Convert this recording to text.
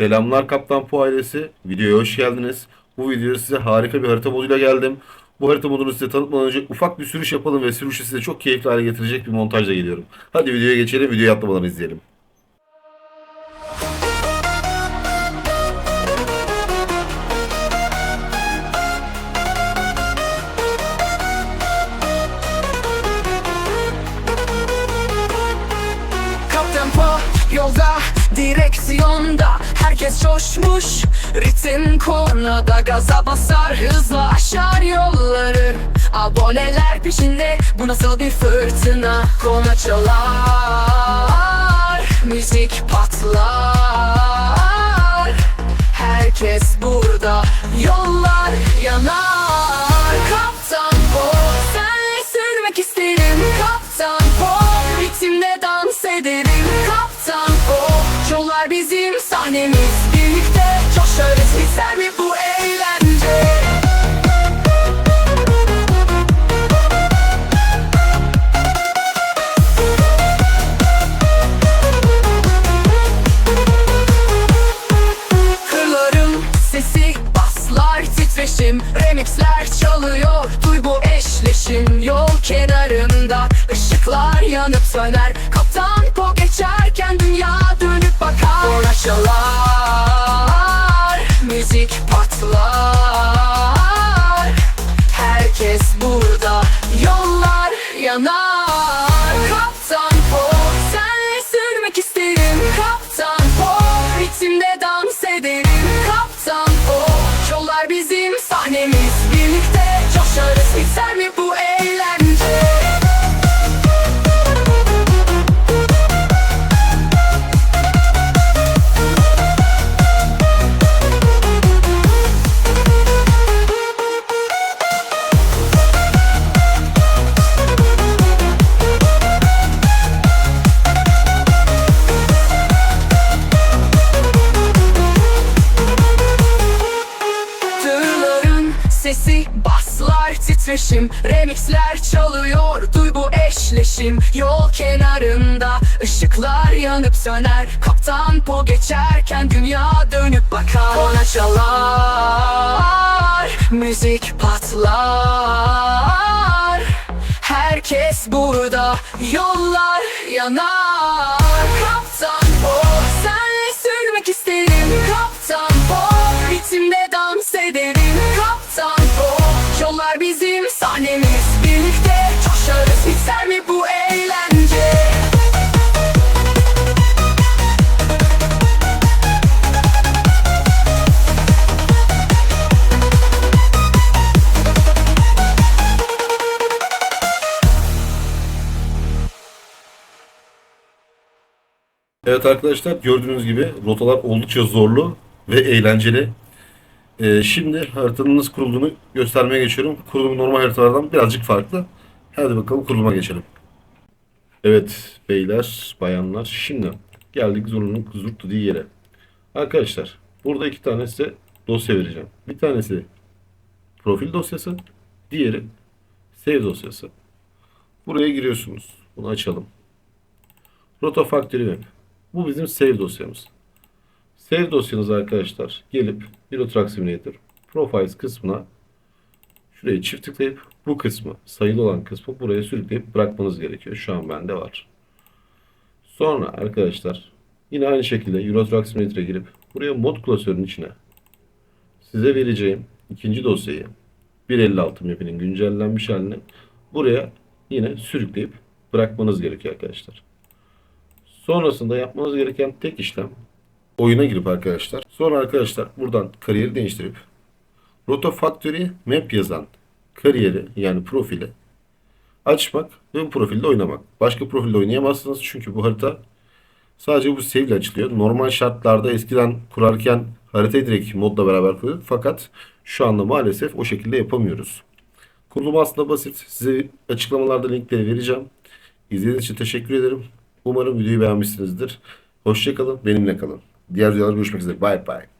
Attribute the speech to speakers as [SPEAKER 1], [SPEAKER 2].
[SPEAKER 1] Selamlar Kaptan Po ailesi. Videoya hoş geldiniz. Bu videoda size harika bir harita moduyla geldim. Bu harita modunu size tanıtmadan önce ufak bir sürüş yapalım ve sürüşü size çok keyifli hale getirecek bir montajla geliyorum. Hadi videoya geçelim. Videoyu atlamadan izleyelim.
[SPEAKER 2] Kaptan Po yolda direksiyonda. Herkes coşmuş ritim kornada Gaza basar hızla. Aşar yolları Aboneler peşinde. Bu nasıl bir fırtına? Kona çalar Müzik patlar. Herkes Yollar bizim sahnemiz. Birlikte coşarız Biter mi bu eğlence? Kırların sesi baslar titreşim Remixler çalıyor. Duy bu eşleşim Yol kenarında ışıklar yanıp söner. Kaptan çalar müzik patlar. Herkes burada yollar yanar. Kaptan po senle sürmek isterim. Kaptan po ritimde dans ederim. Kaptan po yollar bizim sahnemiz. Birlikte coşarız biter mi bu titreşim Remixler çalıyor duy bu eşleşim. Yol kenarında ışıklar yanıp söner. Kaptan po geçerken dünya dönüp bakar. Ona çalar müzik patlar. Herkes burada yollar yanar. Kaptan po senle sürmek isterim. Kaptan po ritimde dans ederim Kaptan po yollar bizim sahnemiz Birlikte coşarız biter mi bu eğlence?
[SPEAKER 1] Evet arkadaşlar gördüğünüz gibi rotalar oldukça zorlu ve eğlenceli. Ee, şimdi haritanın nasıl kurulduğunu göstermeye geçiyorum. Kurulumu normal haritalardan birazcık farklı. Hadi bakalım kuruluma geçelim. Evet beyler, bayanlar. Şimdi geldik Zulu'nun zurt dediği yere. Arkadaşlar burada iki tane size dosya vereceğim. Bir tanesi profil dosyası, diğeri save dosyası. Buraya giriyorsunuz. Bunu açalım. Rota Factory Web. Bu bizim save dosyamız. Save dosyanız arkadaşlar gelip Euro Truck Simulator Profiles kısmına şuraya çift tıklayıp bu kısmı sayılı olan kısmı buraya sürükleyip bırakmanız gerekiyor. Şu an bende var. Sonra arkadaşlar yine aynı şekilde Euro Truck Simulator'a girip buraya mod klasörünün içine size vereceğim ikinci dosyayı 1.56 map'inin güncellenmiş halini buraya yine sürükleyip bırakmanız gerekiyor arkadaşlar. Sonrasında yapmanız gereken tek işlem oyuna girip arkadaşlar. Sonra arkadaşlar buradan kariyeri değiştirip Rota Factory Map yazan kariyeri yani profili açmak ve bu profilde oynamak. Başka profilde oynayamazsınız çünkü bu harita sadece bu save açılıyor. Normal şartlarda eskiden kurarken haritayı direkt modla beraber kuruyorduk fakat şu anda maalesef o şekilde yapamıyoruz. Kurulum aslında basit. Size açıklamalarda linkleri vereceğim. İzlediğiniz için teşekkür ederim. Umarım videoyu beğenmişsinizdir. Hoşçakalın, benimle kalın. Diğer videolarda görüşmek üzere. Bye bye.